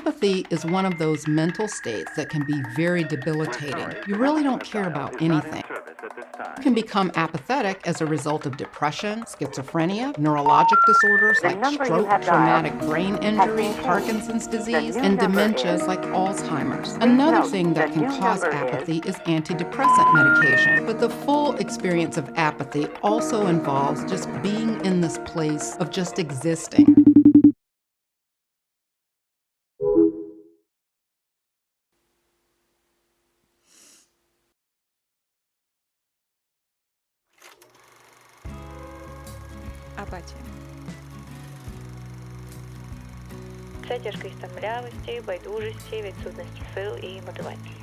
Apathy is one of those mental states that can be very debilitating. You really don't care about anything. You can become apathetic as a result of depression, schizophrenia, neurologic disorders like stroke, traumatic brain injury. Parkinson's disease, and dementias like Alzheimer's. Another thing that can cause apathy is antidepressant medication. But the full experience of apathy also involves just being in this place of just existing. Апатія. Це тяжкий стан млявості, байдужості, відсутності сил і мотивації.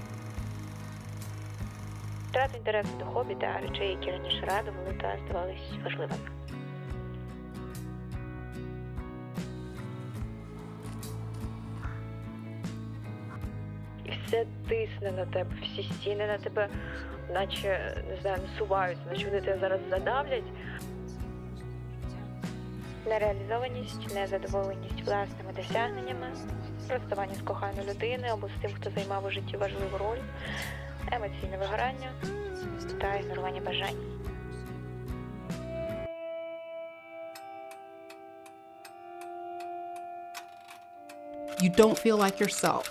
Втрата інтересу до хобі та речей, які раніше радували та здавались важливими. І все тисне на тебе, всі стіни на тебе, наче не знаю, насуваються, наче вони тебе зараз задавлять. Нереалізованість, незадоволеність власними досягненнями, розставання з коханою людиною або з тим, хто займав у житті важливу роль, емоційне вигорання та ігнорування бажань. You don't feel like yourself.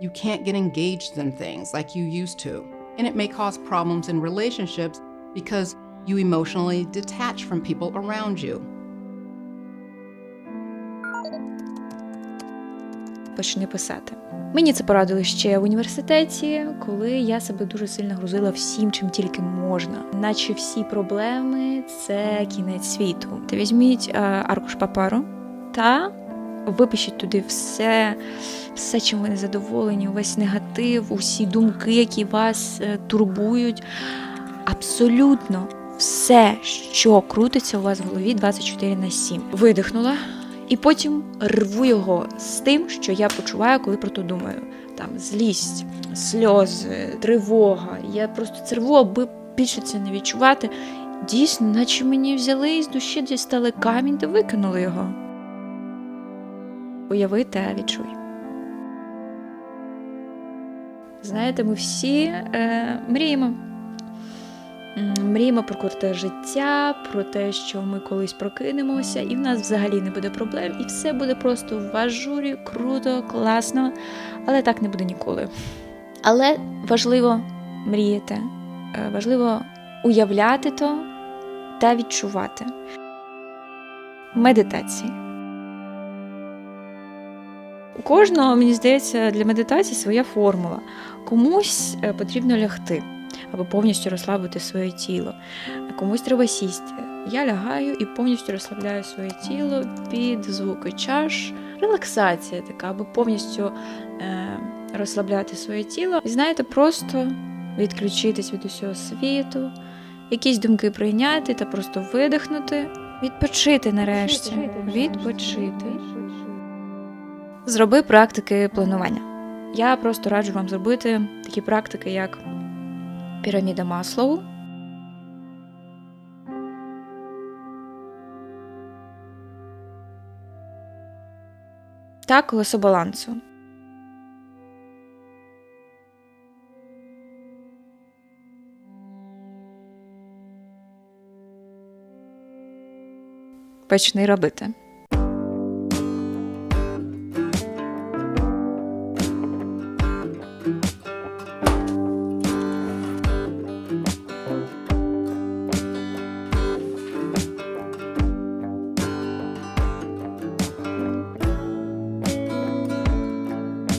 You can't get engaged in things like you used to. And it may cause problems in relationships because you emotionally detach from people around you. Почни писати. Мені це порадили ще в університеті, коли я себе дуже сильно грузила всім, чим тільки можна. Наче всі проблеми це кінець світу. Та візьміть е, аркуш паперу та випишіть туди все, все, чим ви не задоволені, увесь негатив, усі думки, які вас е, турбують. Абсолютно все, що крутиться у вас в голові 24 на 7. Видихнула. І потім рву його з тим, що я почуваю, коли про то думаю. Там злість, сльози, тривога. Я просто це рву, аби більше це не відчувати. Дійсно, наче мені взяли і з душі дістали камінь та викинули його. Уяви та відчуй. Знаєте, ми всі е, мріємо. Мріємо про круте життя, про те, що ми колись прокинемося, і в нас взагалі не буде проблем, і все буде просто в ажурі, круто, класно, але так не буде ніколи. Але важливо мріяти, е, важливо уявляти то та відчувати. Медитації. У кожного, мені здається, для медитації своя формула. Комусь е, потрібно лягти або повністю розслабити своє тіло. Комусь треба сісти. Я лягаю і повністю розслабляю своє тіло під звуки чаш. Релаксація така, аби повністю е, розслабляти своє тіло. І знаєте, просто відключитись від усього світу, якісь думки прийняти та просто видихнути, відпочити нарешті. Відпочити. Зроби практики планування. Я просто раджу вам зробити такі практики, як піраміда Маслоу. Та колесо балансу. Почни робити.